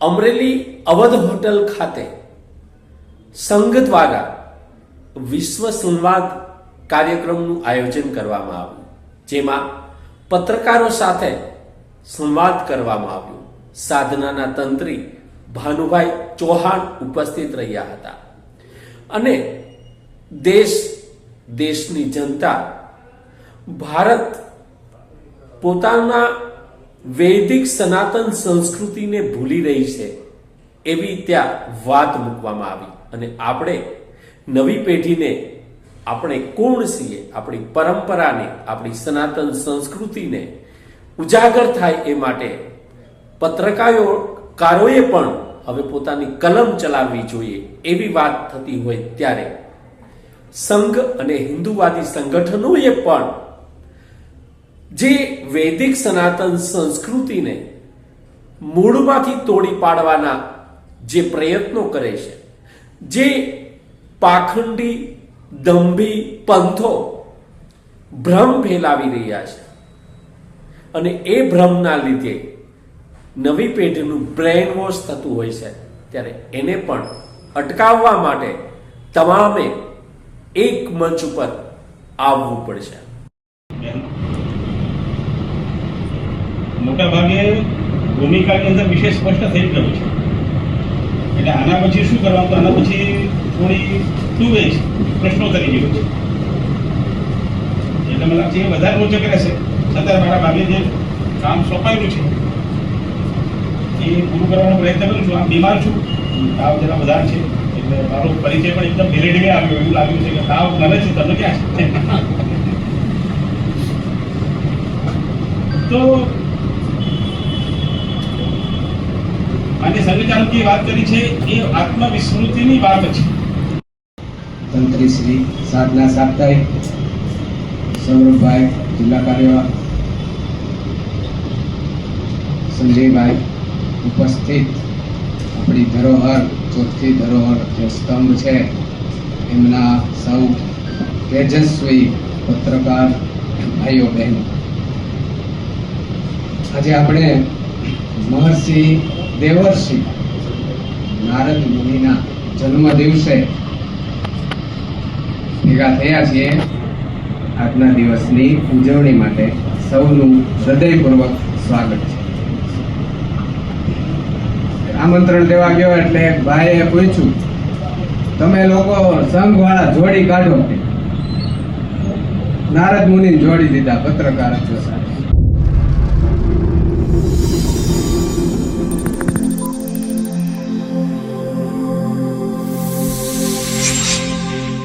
Amreli Awadh hotel ખાતે સંઘ દ્વારા વિશ્વ સંવાદ કાર્યક્રમનું આયોજન કરવામાં આવ્યું, જેમાં પત્રકારો સાથે સંવાદ કરવામાં આવ્યો. સાધનાના તંત્રી ભાનુભાઈ ચૌહાણ ઉપસ્થિત રહ્યા હતા. અને દેશ, દેશની જનતા ભારત પોતાના વૈદિક સનાતન સંસ્કૃતિને ભૂલી રહી છે, એવી ત્યાં વાત મૂકવામાં આવી. અને આપણે નવી પેઢીને આપણે કોણ છીએ, આપણી પરંપરાને, આપણી સનાતન સંસ્કૃતિને ઉજાગર થાય એ માટે પત્રકારોએ પણ હવે પોતાની કલમ ચલાવવી જોઈએ એવી વાત થતી હોય ત્યારે સંઘ અને હિન્દુવાદી સંગઠનોએ પણ જે વૈદિક સનાતન સંસ્કૃતિને મૂળમાંથી તોડી પાડવાના જે પ્રયત્નો કરે છે, જે પાખંડી, દંભી પંથો ભ્રમ ફેલાવી રહ્યા છે અને એ ભ્રમના લીધે નવી પેઢીનું બ્રેન વોશ થતું હોય છે, ત્યારે એને પણ અટકાવવા માટે તમામે એક મંચ ઉપર આવવું પડશે. મોટા ભાગે ભૂમિકાની અંદર વિશેષ સ્પષ્ટ થઈ ગયું છે. એટલે આના પછી શું કરવાનું? આના પછી થોડી ટુ વેજ કરી જેવું છે. એટલે મને લાગશે એ વધારે રોચક રહેશે. છતાં મારા ભાગે જે કામ સોંપાયેલું છે, એ પૂરું કરવાનો પ્રયત્ન કરું છું. આમ બીમાર છું. તાવ જરા વધારે છે. એટલે મારો પરિચય પણ એકદમ ધીરે આવ્યો. એવું લાગ્યું છે કે તાવ મને છે. તમને ક્યાં છે? તો અને સંવિધાનની વાત કરી છે, એ આત્મવિસ્મૃતિની વાત છે. તંત્રી શ્રી સાધના સાપ્તાહિક સૌરભભાઈ જિલ્લા કાર્યવાહ સંજયભાઈ ઉપસ્થિત. આપણી ધરોહર, ચોથી ધરોહર જે સ્તંભ છે, એમના સૌ તેજસ્વી પત્રકાર ભાઈઓ બહેનો. આજે આપણે મહર્ષિ દેવર્ષિ નારદ મુનિના જન્મ દિવસે ભેગા થયા છીએ આજના દિવસની ઉજવણી માટે સૌનું હૃદયપૂર્વક સ્વાગત છે. આમંત્રણ દેવા ગયો એટલે ભાઈએ પૂછ્યું, તમે લોકો સંઘવાળા જોડી કાઢો નારદ મુનિ જોડી દીધા, પત્રકાર છો